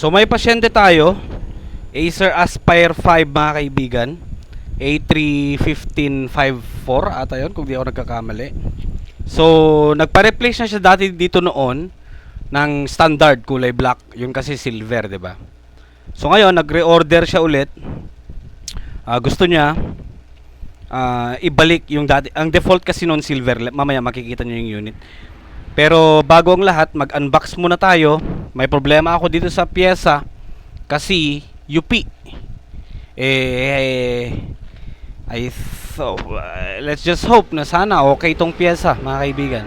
So may pasyente tayo, Acer Aspire 5 mga kaibigan. A31554 ata yun kung di ako nagkakamali. So nagpa-replace na siya dati dito noon ng standard kulay black, yung kasi silver, 'di ba? So ngayon nagre-order siya ulit. Ah, gusto niya ah, ibalik yung dati ang default kasi noon silver, mamaya makikita niyo yung unit. Pero bago ang lahat, mag-unbox muna tayo. May problema ako dito sa pyesa kasi UP. Eh, I so uh, let's just hope na sana okay tong pyesa, mga kaibigan.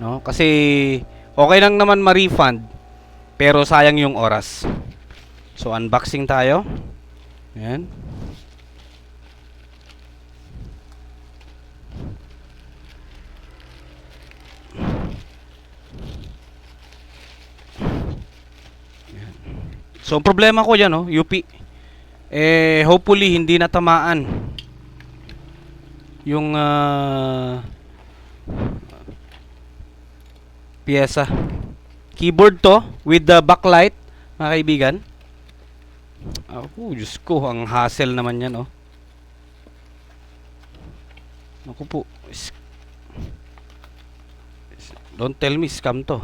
No? Kasi okay lang naman ma-refund pero sayang yung oras. So unboxing tayo. Ayan. So, ang problema ko yan, oh, UP. Eh, hopefully, hindi natamaan yung ah, pyesa. Keyboard to, with the backlight, mga kaibigan. Ako, Diyos ko, ang hassle naman yan, oh. Naku po. Don't tell me scam to.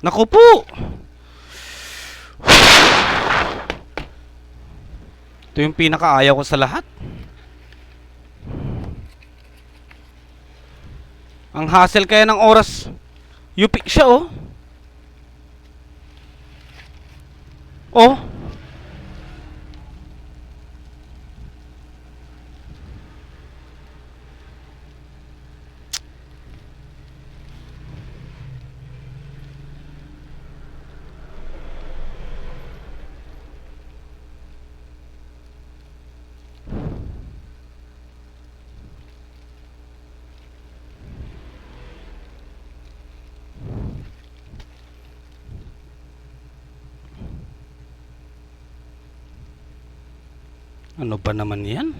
Naku po! Ito yung pinakaayaw ko sa lahat. Ang hassle kaya ng oras. Yupi siya oh. Oh. Ano ba naman yan?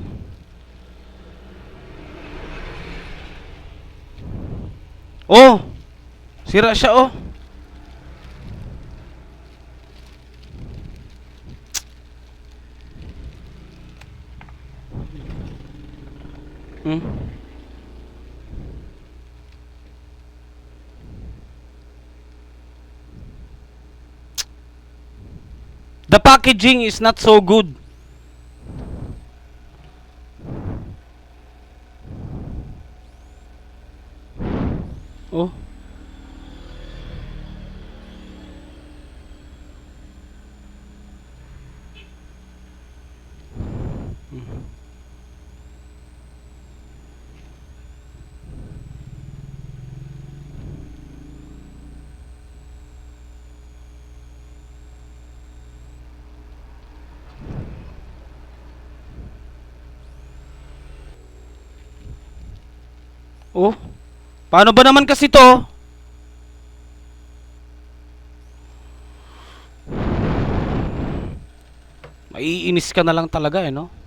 Oh! Sira siya oh! Hmm? The packaging is not so good. Oh. Oh. Paano ba naman kasi to? Maiinis ka na lang talaga eh, no?